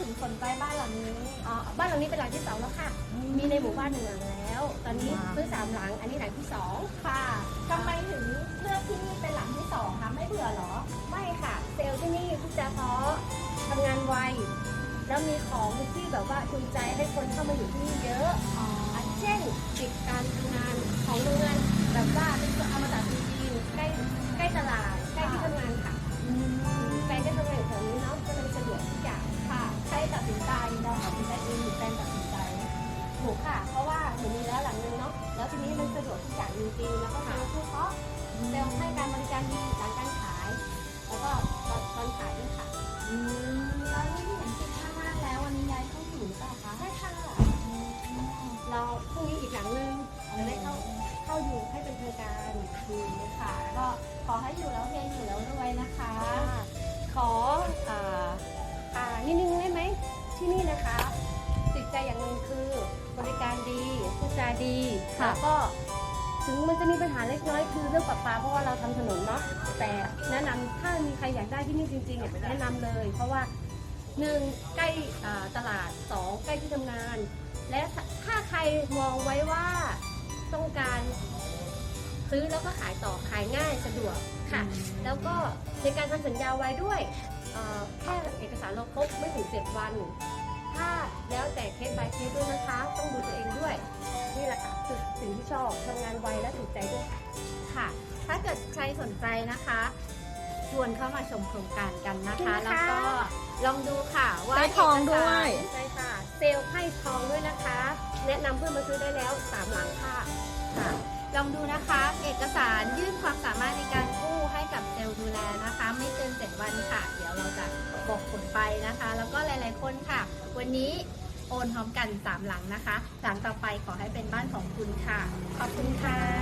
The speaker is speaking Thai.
ถึงสนใจบ้านหลังนี้อ่าบ้านหลังนี้เป็นหลังที่สองแล้วค่ะ มีในหมู่บ้านหนึ่งหลังแล้ว ตอนนี้ว้าวซื้อสามหลัง อันนี้หลังที่สองค่ะทำไมถึงเลือกที่นี่เป็นหลังที่สองคะไม่เบื่อเหรอ ไม่ค่ะ เซลล์ที่นี่พูดจาเพราะทำงานไว แล้วมีของที่แบบว่าจูงใจให้คนเข้ามาอยู่ที่นี่เยอะอ๋ออันเช่นกิจการทำงานของโรงงานแบบว่าเป็นเอามาจากจริงๆใกล้ใกล้ตลาด ตัดสินใจเราตัดสินใจเองหรือแฟนตัดสินใจหนูค่ะ เพราะว่าหนูมีแล้วหลังนึงเนาะแล้วทีนี้มันสะดวกทุกอย่างจริงๆแล้วก็เซลล์ผู้เพาะเซลล์ให้การบริการดีหลังการขาย แล้วก็ตอนตอนขายด้วยค่ะอืมแล้วนี่ที่เห็นติดข้างล่างแล้ววันนี้ย้ายเข้าอยู่หรือเปล่าคะใช่ค่ะเราพรุ่งนี้อีกหลังนึงจะได้เข้าเข้าอยู่ให้เป็นทางการดีค่ะ ก็ขอให้อยู่แล้ว ดีพูดจาดีค่ะ แล้วก็ถึงมันจะมีปัญหาเล็กน้อยคือเรื่องปรับปลาเพราะว่าเราทำถนนเนาะแต่แนะนำถ้ามีใครอยากได้ที่นี่จริงๆอะแนะนำเลย เพราะว่าหนึ่งใกล้อ่าตลาดสองใกล้ที่ทำงาน และถ้าใครมองไว้ว่าต้องการซื้อแล้วก็ขายต่อขายง่ายสะดวกค่ะ แล้วก็ในการทำสัญญาไว้ด้วยเอ่อแค่เอกสารเราครบไม่ถึงเจ็ดวันถ้า แล้วแต่เคส by เคสด้วยนะคะ ต้องดูตัวเองด้วย นี่แหละค่ะคือสิ่งที่ชอบทำงานไวและถูกใจด้วยค่ะค่ะ ถ้าเกิดใครสนใจนะคะ ชวนเข้ามาชมโครงการกันนะจริงคะนะคะ แล้วก็ลองดูค่ะว่าได้ทองด้วย ใช่ค่ะ เซลล์ให้ทองด้วยนะคะ แนะนำเพื่อนมาซื้อได้แล้วสามหลังค่ะค่ะ ลองดูนะคะ เอกสารยื่นความสามารถในการกู้ให้กับเซลล์ดูแลนะคะ ไม่เกิน7วันค่ะ เดี๋ยวเราจะบอกผลไปนะคะ แล้วก็หลาย ๆ คนค่ะ วันนี้โอนพร้อมกัน 3 หลังนะคะ หลังต่อไปขอให้เป็นบ้านของคุณค่ะ ขอบคุณค่ะ